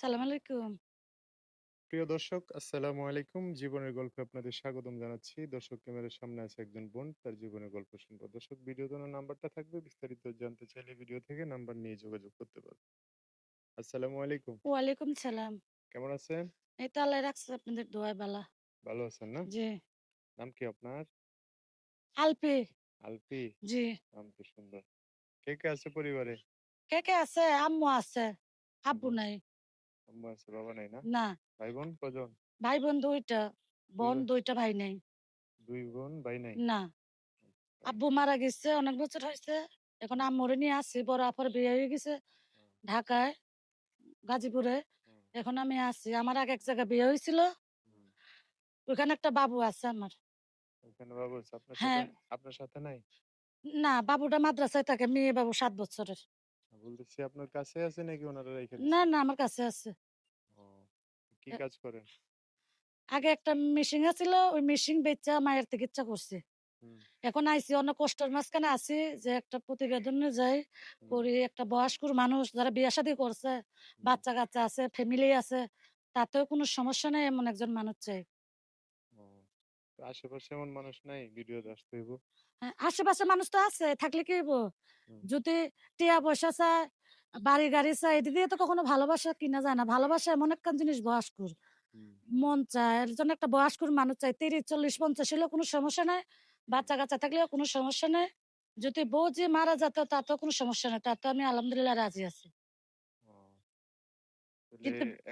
সালাম আলাইকুম। প্রিয় দর্শক আসসালামু আলাইকুম। জীবনের গল্পে আপনাদের স্বাগতম জানাচ্ছি। দর্শক ক্যামেরার সামনে আছে একজন বোন, তার জীবনের গল্প শুনব। দর্শক নাম্বারটা থাকবে। বিস্তারিত জানতে চাইলে ভিডিও থেকে নাম্বার নিয়ে যোগাযোগ করতে পারবেন। আসসালামু আলাইকুম। ওয়ালাইকুম সালাম। কেমন আছেন? এই তো আল্লাহ রাখছে আপনাদের দোয়ায় বালা। ভালো আছেন না? জি। নাম কি আপনার? আলপি। আলফি? জি। নাম কি সুন্দর। কে, কে আছে পরিবারে? কে, কে আছে? আম্মু আছে। আব্বু নাই। আম্মু আছে, বাবা নাই না? না। ভাই-বোন কজন? ভাই-বোন ২ টা। ২ বোন ভাই ২ টা ভাই নাই। ২ বোন, ভাই নাই? না। আচ্ছা। আব্বু মারা গেছে অনেক বছর হইছে। এখন আম্মুরে নিয়ে আছি। বড় আপার বিয়ে হয়ে গেছে ঢাকায়, গাজীপুরে। এখন আমি আছি। আমার আগে এক জায়গায় বিয়ে হয়েছিল। ওখানে একটা বাবু আছে আমার। ওখানে বাবু আছে। আপনার সাথে হ্যাঁ। আপনার সাথে নাই? না, বাবুটা মাদ্রাসায় থাকে। মেয়ে বাবু সাত বছরের। বলতেছি আপনার কাছে আছে নাকি ওনারা রাইখা না, না আমার কাছে আছে। কি কাজ করেন? আগে একটা মেশিন আছিল। ওই মেশিন বেচা মায়ের চিকিৎসা করছি। এখন আইছি অনেক কষ্টের মাঝখানে আছি যে একটা প্রতিবেদনে যাই করি একটা বয়স্কর মানুষ যারা বিয়ে শাদী করছে বাচ্চা কাচ্চা আছে ফ্যামিলি আছে তাতেও কোনো সমস্যা নেই এমন একজন মানুষ চাই আশেপাশে এমন মানুষ নাই? ভিডিওতে আসতে হইব? হ্যাঁ, আশেপাশে মানুষ তো আছে থাকলে কি হইব? যদি টিয়া পয়সা চায় বাড়ি গাড়ি চায় দিয়ে তো কখনো ভালোবাসা কিনা যায় না ভালোবাসা এমন একটা জিনিস বয়স্কর। মন চায় এর জন্য একটা বয়স্কর মানুষ চাই। তিরিশ চল্লিশ পঞ্চাশ হলেও কোনো সমস্যা নাই। বাচ্চা কাচ্চা থাকলেও কোনো সমস্যা নেই। যদি বউ যে মারা যেত তাতেও কোনো সমস্যা নেই। তাতে আমি আলহামদুলিল্লাহ রাজি আছি।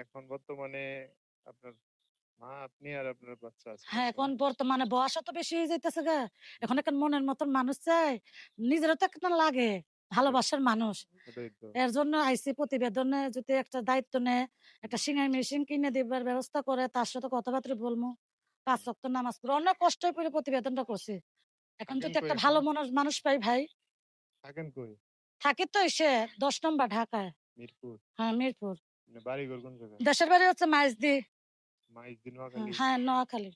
এখন বর্তমানে আপনার মা আপনি আর আপনার বাচ্চা আছে হ্যাঁ এখন বর্তমানে বয়সও তো বেশি হয়ে যাইতেছে গা। এখন মনের মতন মানুষ চাই নিজেরও তো একটা লাগে ভালোবাসার মানুষ। এর জন্য আইসি প্রতিবেদনে যদি একটা দায়িত্ব নেয় একটা সিঙ্গাই মেশিন কিনে দিবার ব্যবস্থা করে তার সাথে কথাবার্তা বলব পাঁচ। ওয়াক্ত নামাজ পড়ে। অনেক কষ্ট করে প্রতিবেদনটা করছি। এখন যদি একটা ভালো মানুষ মানুষ পাই ভাই। থাকেন কই? থাকে তো সে দশ নম্বর ঢাকায়। মিরপুর? হ্যাঁ মিরপুর। মানে? দেশের বাড়ি হচ্ছে মাইজদি। হ্যাঁ, নোয়াখালী?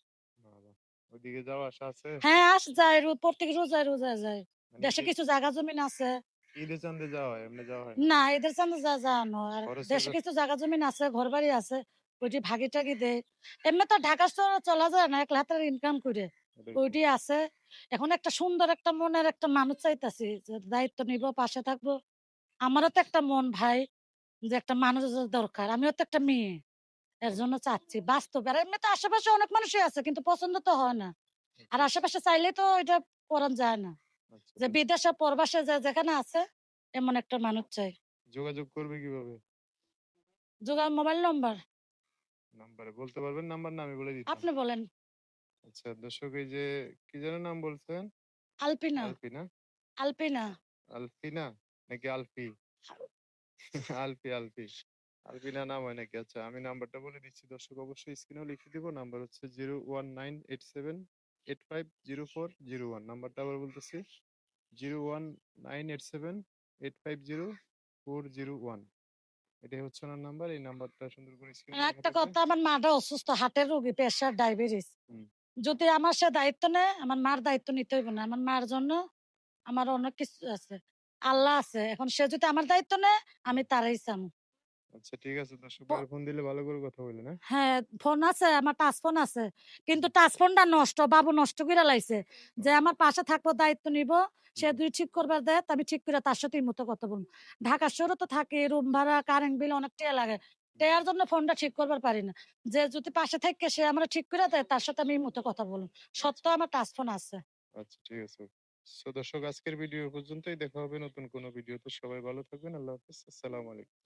ওইদিকে যাওয়া আসা আছে? হ্যাঁ আস যায় প্রত্যেক রোজায় রোজায় যায় মানে দেশে কিছু জায়গা জমিন আছে। ঈদে চান্দে যাওয়া হয় এমনি যাওয়া হয় না? এদের যা আর দেশে কিছু জায়গা জমিন আছে ঘর বাড়ি আছে ওইটি ভাগি টাগি দেয়। এমনি তো ঢাকা শহরে চলা যায় না এক লাখের ইনকাম করে। ওইটি আছে। এখন একটা সুন্দর একটা মনের একটা মানুষ চাইতাছি যে দায়িত্ব নিব পাশে থাকব। আমারও তো একটা মন ভাই যে একটা মানুষের দরকার আমিও তো একটা মেয়ে। এর জন্য চাচ্ছি বাস্তব আর এমনি তো আশেপাশে অনেক মানুষই আছে কিন্তু পছন্দ তো হয় না আর আচ্ছা, আশেপাশে চাইলে তো এটা করা যায় না আচ্ছা যে বিদেশে প্রবাসে যে যেখানে আছে এমন একটা মানুষ চাই যোগাযোগ করবে কীভাবে? যোগার মোবাইল নম্বর নাম্বারে বলতে পারবেন নাম্বার না আমি বলে দিতাম। আপনি বলেন আচ্ছা দর্শক এই যে কি যেন নাম বলছেন? আলপিনা আলফি না? আলপিনা আলফিনা নাকি আলফি? আলফি, আলফি। আলফিনা নাম হয় নাকি? আচ্ছা আমি নাম্বারটা বলে দিচ্ছি। দর্শক অবশ্যই স্ক্রিনেও লিখে দিব। নাম্বার হচ্ছে 01987850401 নাম্বারটা আবার বলতেছি। 01987850401 এটাই হচ্ছে ওনার নাম্বার। এই নাম্বারটা সুন্দর করে স্ক্রিনে আর একটা কথা আমার মাটা অসুস্থ হার্টের রোগী প্রেশার ডায়াবেটিস যদি আমার সে দায়িত্ব নেয় আমার মার দায়িত্ব নিতে হইব না। আমার মার জন্য আমার অনেক কিছু আছে। আল্লাহ আছে। এখন সে যদি আমার দায়িত্ব নেয় আমি তারাই চামু। আচ্ছা ঠিক আছে। দর্শক ফোন দিলে ভালো করে কথা বলবেন হ্যাঁ? হ্যাঁ ফোন আছে আমার টাচ ফোন আছে। কিন্তু টাচ ফোনটা নষ্ট বাবু নষ্ট করে লাইছে যে আমার পাশে থাকব দায়িত্ব নিব সে দুই ঠিক করবার দেয় আমি ঠিক করে তার মতো কথা বলব। ঢাকা শহরে তো থাকে রুম ভাড়া কারেন্ট বিল অনেক টিয়া লাগে। টেয়ার জন্য ফোনটা ঠিক করবার পারি না। যে যদি পাশে থাকে সে আমরা ঠিক করে দেয় তার সাথে আমি মতো কথা বলব। সত্য আচ্ছা। আমার টাচ ফোন আছে। আচ্ছা ঠিক আছে। সো দর্শক আজকের ভিডিও পর্যন্তই। দেখা হবে নতুন কোনো ভিডিওতে। সবাই ভালো থাকবেন। আল্লাহ হাফেজ। আসসালামু আলাইকুম।